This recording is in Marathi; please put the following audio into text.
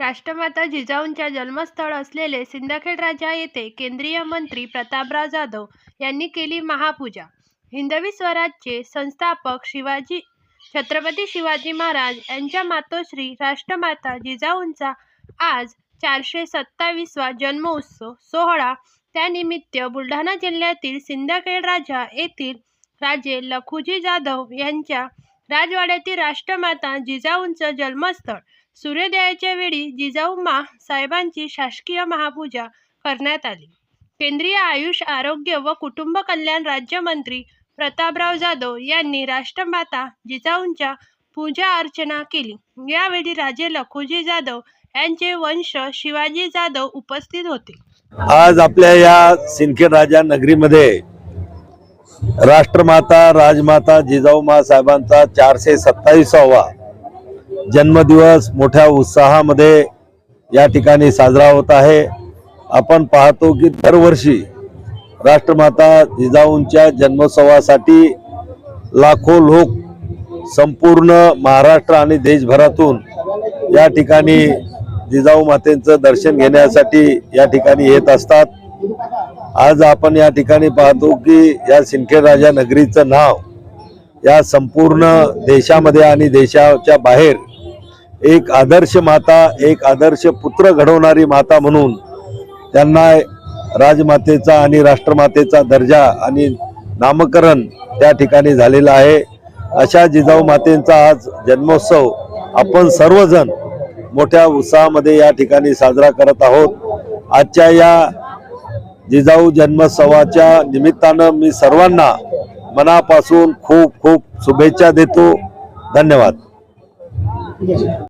राष्ट्रमाता जिजाऊंच्या जन्मस्थळ असलेले सिंदखेड राजा येथे केंद्रीय मंत्री प्रतापराव जाधव यांनी केली महापूजा. हिंदवी स्वराज्यचे संस्थापक शिवाजी छत्रपती शिवाजी महाराज यांच्या मातोश्री राष्ट्रमाता जिजाऊंचा आज चारशे सत्तावीसवा जन्मोत्सव सोहळा. त्यानिमित्त बुलढाणा जिल्ह्यातील सिंदखेड राजा येथील राजे लखुजी जाधव यांच्या राजवाड्यातील राष्ट्रमाता जिजाऊंचं जन्मस्थळ सूर्योदयाच्या वेळी जिजाऊमा साहेबांची शासकीय महापूजा करण्यात आली. केंद्रीय आयुष आरोग्य व कुटुंब कल्याण राज्यमंत्री प्रतापराव जाधव यांनी राष्ट्रमाता जिजाऊंच्या पूजा अर्चना केली. यावेळी राजे लखुजी जाधव यांचे वंश शिवाजी जाधव उपस्थित होते. आज आपल्या या सिंदखेड राजा नगरीमध्ये राष्ट्रमाता राजमाता जिजाऊमा साहेबांचा चारशे सत्तावीसावा जन्मदिवस मोठ्या उत्साहामध्ये या ठिकाणी साजरा होत आहे. आपण पाहतो की दरवर्षी राष्ट्रमाता जिजाऊंच्या जन्मोत्सवासाठी लाखो लोक संपूर्ण महाराष्ट्र आणि देशभरातून या ठिकाणी जिजाऊ मातेचं दर्शन घेण्यासाठी या ठिकाणी येत असतात. आज आपण या ठिकाणी पाहतो की या सिंदखेड राजा नगरीचं नाव या संपूर्ण देशामध्ये आणि देशाच्या बाहेर एक आदर्श माता एक आदर्श पुत्र घडवणारी माता म्हणून त्यांना राजमातेचा आणि राष्ट्रमातेचा दर्जा आणि नामकरण त्या ठिकाणी झालेलं आहे. अशा जिजाऊ मातेचा आज जन्मोत्सव आपण सर्वजण मोठ्या उत्साहामध्ये या ठिकाणी साजरा करत आहोत. आजच्या या जिजाऊ जन्मोत्सवाच्या निमित्तानं मी सर्वांना मनापासून खूप खूप शुभेच्छा देतो. धन्यवाद.